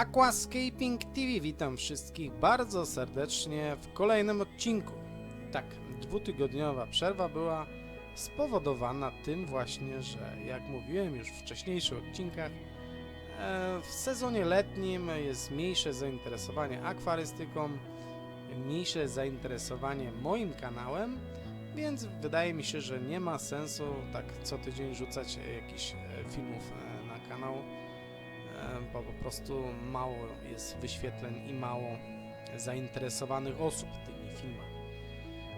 Aquascaping TV, witam wszystkich bardzo serdecznie w kolejnym odcinku. Tak, dwutygodniowa przerwa była spowodowana tym właśnie, że jak mówiłem już w wcześniejszych odcinkach, e, w sezonie letnim jest mniejsze zainteresowanie akwarystyką, mniejsze zainteresowanie moim kanałem, więc wydaje mi się, że nie ma sensu tak co tydzień rzucać jakichś e, filmów e, na kanał, bo po prostu mało jest wyświetleń i mało zainteresowanych osób tymi filmami.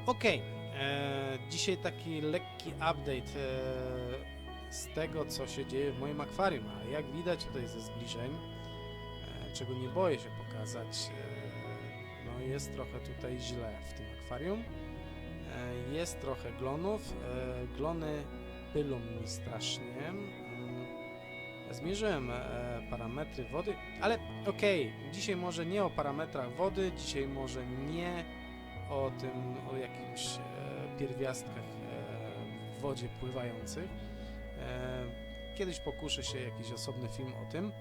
Okej, e, dzisiaj taki lekki update e, z tego, co się dzieje w moim akwarium, a jak widać tutaj ze zbliżeń, e, czego nie boję się pokazać, e, no jest trochę tutaj źle w tym akwarium. E, Jest trochę glonów. e, Glony pylą mi strasznie. Zmierzyłem e, parametry wody, ale okej, dzisiaj może nie o parametrach wody, dzisiaj może nie o tym, o jakimś e, pierwiastkach e, w wodzie pływających. E, Kiedyś pokuszę się jakiś osobny film o tym.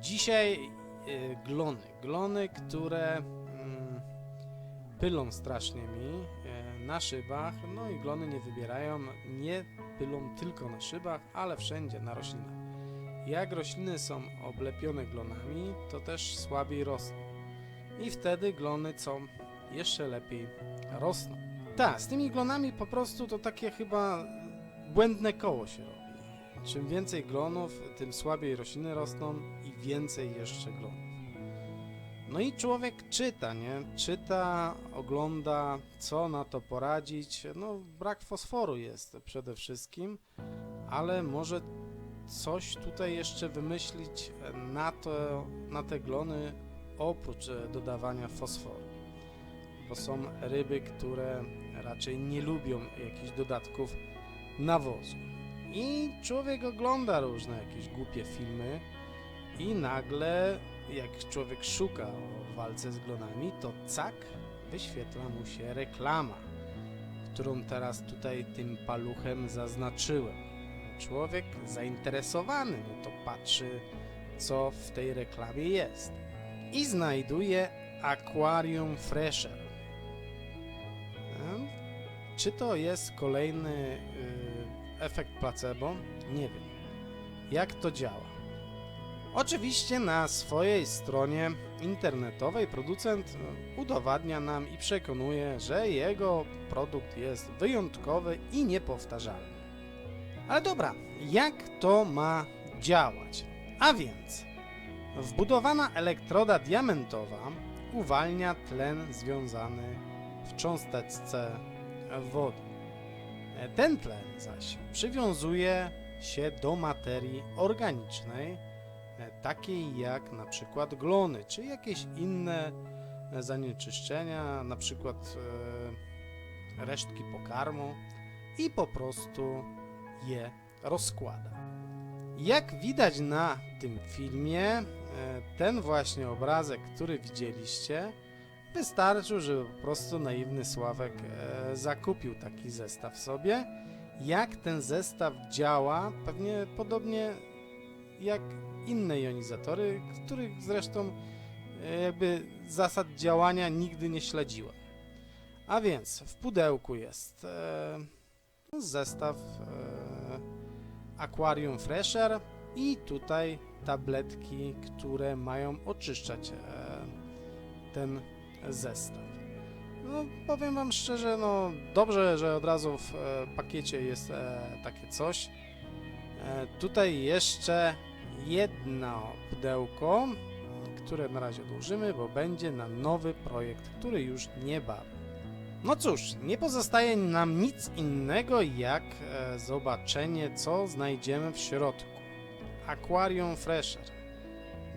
Dzisiaj e, glony. Glony, które mm, pylą strasznie mi e, na szybach, no i glony nie wybierają, nie pylą tylko na szybach, ale wszędzie na roślinach. Jak rośliny są oblepione glonami, to też słabiej rosną. I wtedy glony co jeszcze lepiej rosną. Tak, z tymi glonami po prostu to takie chyba błędne koło się robi. Czym więcej glonów, tym słabiej rośliny rosną i więcej jeszcze glonów. No i człowiek czyta, nie? Czyta, ogląda, co na to poradzić. No, brak fosforu jest przede wszystkim, ale może coś tutaj jeszcze wymyślić na, to, na te glony oprócz e, dodawania fosforu. Bo są ryby, które raczej nie lubią jakichś dodatków nawozu. I człowiek ogląda różne jakieś głupie filmy i nagle jak człowiek szuka o walce z glonami, to cak, wyświetla mu się reklama, którą teraz tutaj tym paluchem zaznaczyłem. Człowiek zainteresowany, no to patrzy, co w tej reklamie jest. I znajduje Aquarium Fresher. Em, Czy to jest kolejny y, efekt placebo? Nie wiem. Jak to działa? Oczywiście na swojej stronie internetowej producent e, udowadnia nam i przekonuje, że jego produkt jest wyjątkowy i niepowtarzalny. Ale dobra, jak to ma działać? A więc wbudowana elektroda diamentowa uwalnia tlen związany w cząsteczce wody. Ten tlen zaś przywiązuje się do materii organicznej, takiej jak na przykład glony, czy jakieś inne zanieczyszczenia, na przykład e, resztki pokarmu i po prostu je rozkłada. Jak widać na tym filmie, e, ten właśnie obrazek, który widzieliście, wystarczył, żeby po prostu naiwny Sławek e, zakupił taki zestaw sobie. Jak ten zestaw działa, pewnie podobnie jak inne jonizatory, których zresztą e, jakby zasad działania nigdy nie śledziłem. A więc w pudełku jest zestaw Aquarium Fresher i tutaj tabletki, które mają oczyszczać e, ten zestaw. No, powiem Wam szczerze, no dobrze, że od razu w e, pakiecie jest e, takie coś. Tutaj jeszcze jedno pudełko, które na razie odłożymy, bo będzie na nowy projekt, który już niebawem. No cóż, nie pozostaje nam nic innego jak e, zobaczenie, co znajdziemy w środku. Aquarium Fresher.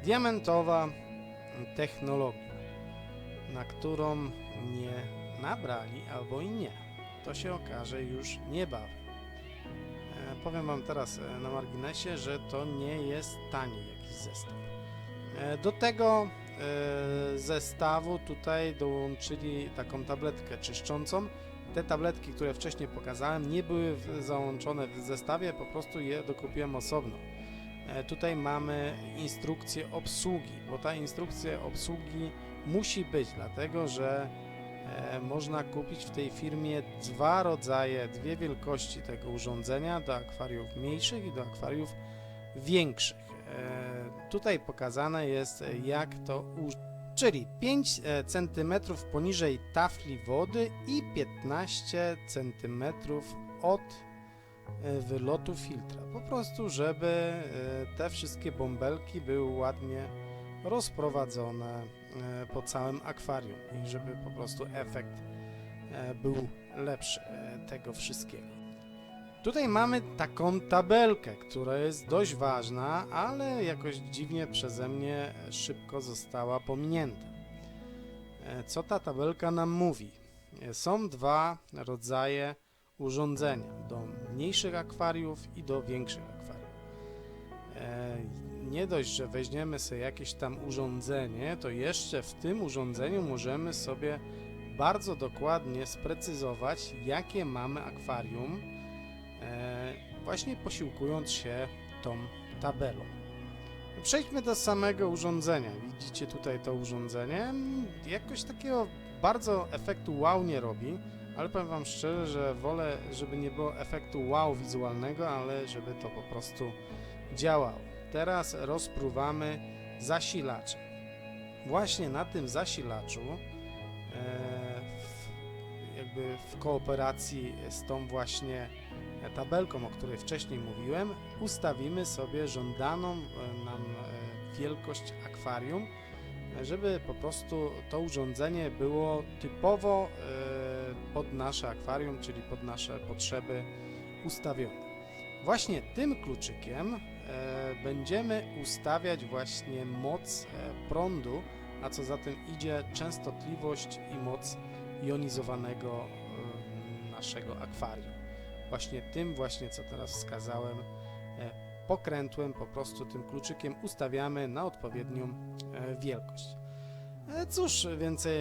Diamentowa technologia, na którą nie nabrali albo i nie. To się okaże już niebawem. E, powiem Wam teraz e, na marginesie, że to nie jest tani jakiś zestaw. Do tego zestawu tutaj dołączyli taką tabletkę czyszczącą. Te tabletki, które wcześniej pokazałem, nie były załączone w zestawie, po prostu je dokupiłem osobno. e, tutaj mamy instrukcję obsługi, bo ta instrukcja obsługi musi być, dlatego że e, można kupić w tej firmie dwa rodzaje, dwie wielkości tego urządzenia do akwariów mniejszych i do akwariów większych. E, tutaj pokazane jest e, jak to użyć. Czyli 5 cm poniżej tafli wody i 15 cm od e, wylotu filtra. Po prostu, żeby e, te wszystkie bąbelki były ładnie rozprowadzone e, po całym akwarium i żeby po prostu efekt e, był lepszy e, tego wszystkiego. Tutaj mamy taką tabelkę, która jest dość ważna, ale jakoś dziwnie przeze mnie szybko została pominięta. E, Co ta tabelka nam mówi? E, Są dwa rodzaje urządzenia: do mniejszych akwariów i do większych akwariów. E, Nie dość, że weźmiemy sobie jakieś tam urządzenie, to jeszcze w tym urządzeniu możemy sobie bardzo dokładnie sprecyzować, jakie mamy akwarium, właśnie posiłkując się tą tabelą. Przejdźmy do samego urządzenia. Widzicie tutaj to urządzenie? Jakoś takiego bardzo efektu wow nie robi, ale powiem Wam szczerze, że wolę, żeby nie było efektu wow wizualnego, ale żeby to po prostu działało. Teraz rozpruwamy zasilacze. Właśnie na tym zasilaczu, e, w, jakby w kooperacji z tą właśnie tabelką, o której wcześniej mówiłem, ustawimy sobie żądaną e, nam e, wielkość akwarium, żeby po prostu to urządzenie było typowo e, pod nasze akwarium, czyli pod nasze potrzeby ustawione. Właśnie tym kluczykiem będziemy ustawiać właśnie moc prądu, a co za tym idzie częstotliwość i moc jonizowanego naszego akwarium właśnie tym właśnie, co teraz wskazałem, e, pokrętłem, po prostu tym kluczykiem ustawiamy na odpowiednią e, wielkość. E, Cóż więcej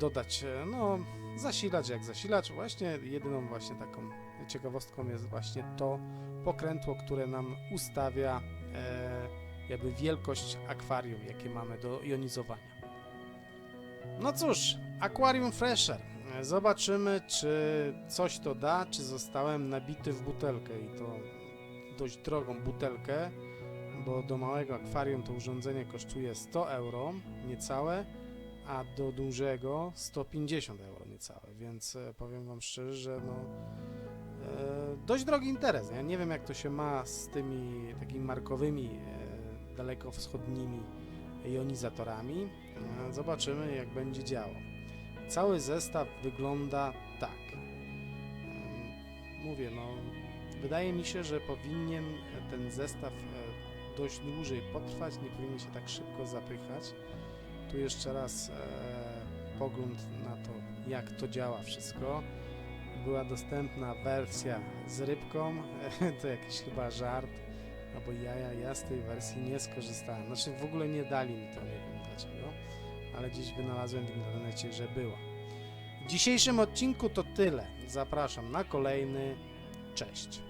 dodać, no zasilacz jak zasilacz, właśnie jedyną właśnie taką ciekawostką jest właśnie to pokrętło, które nam ustawia jakby wielkość akwarium, jakie mamy do jonizowania. No cóż, Aquarium Fresher. E, Zobaczymy, czy coś to da, czy zostałem nabity w butelkę i to dość drogą butelkę, bo do małego akwarium to urządzenie kosztuje 100 euro, niecałe, a do dużego 150 euro niecałe, więc e, powiem Wam szczerze, że no e, dość drogi interes. Ja nie wiem jak to się ma z tymi takimi markowymi e, dalekowschodnimi jonizatorami. E, Zobaczymy jak będzie działał. Cały zestaw wygląda tak. Mówię, no, wydaje mi się, że powinien ten zestaw e, dość dłużej potrwać, nie powinien się tak szybko zapychać. Tu jeszcze raz e, pogląd na to, jak to działa wszystko. Była dostępna wersja z rybką, to jakiś chyba żart, albo jaja, ja z tej wersji nie skorzystałem. Znaczy w ogóle nie dali mi to, nie wiem dlaczego, ale gdzieś wynalazłem w internecie, że była. W dzisiejszym odcinku to tyle. Zapraszam na kolejny. Cześć.